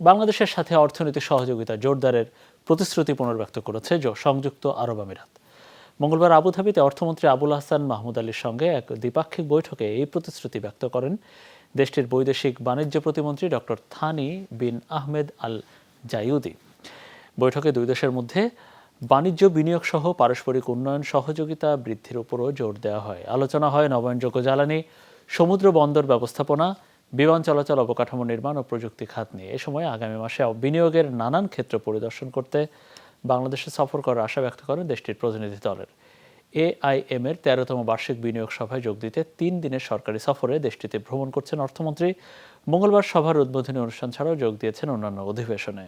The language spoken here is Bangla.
বাংলাদেশের সাথে অর্থনৈতিক সহযোগিতা জোরদারের প্রতিশ্রুতি পুনর্ব্যক্ত করেছে সংযুক্ত আরব আমিরাত। মঙ্গলবার আবুধাবিতে অর্থমন্ত্রী আবুল হাসান মাহমুদ আলীর সঙ্গে এক দ্বিপাক্ষিক বৈঠকে এই প্রতিশ্রুতি ব্যক্ত করেন। দেশটির বৈদেশিক বাণিজ্য প্রতিমন্ত্রী doctor Thani bin Ahmed Al Zeyoudi বৈঠকে দুই দেশের মধ্যে বাণিজ্য বিনিয়োগ সহ পারস্পরিক উন্নয়ন সহযোগিতা বৃদ্ধির উপরও জোর দেওয়া হয়। আলোচনা হয় নবায়নযোগ্য জ্বালানি, সমুদ্র বন্দর ব্যবস্থাপনা বিমান চলাচল, অবকাঠামো নির্মাণ ও প্রযুক্তি খাত নিয়ে এ সময় আগামী মাসে বিনিয়োগের নানান ক্ষেত্র পরিদর্শন করতে বাংলাদেশে সফর করার আশা ব্যক্ত করেন দেশটির প্রতিনিধি দলের। এআইএম এর তেরোতম বার্ষিক বিনিয়োগ সভায় যোগ দিতে তিন দিনের সরকারি সফরে দেশটিতে ভ্রমণ করছেন অর্থমন্ত্রী। মঙ্গলবার সভার উদ্বোধনী অনুষ্ঠান ছাড়াও যোগ দিয়েছেন অন্যান্য অধিবেশনে।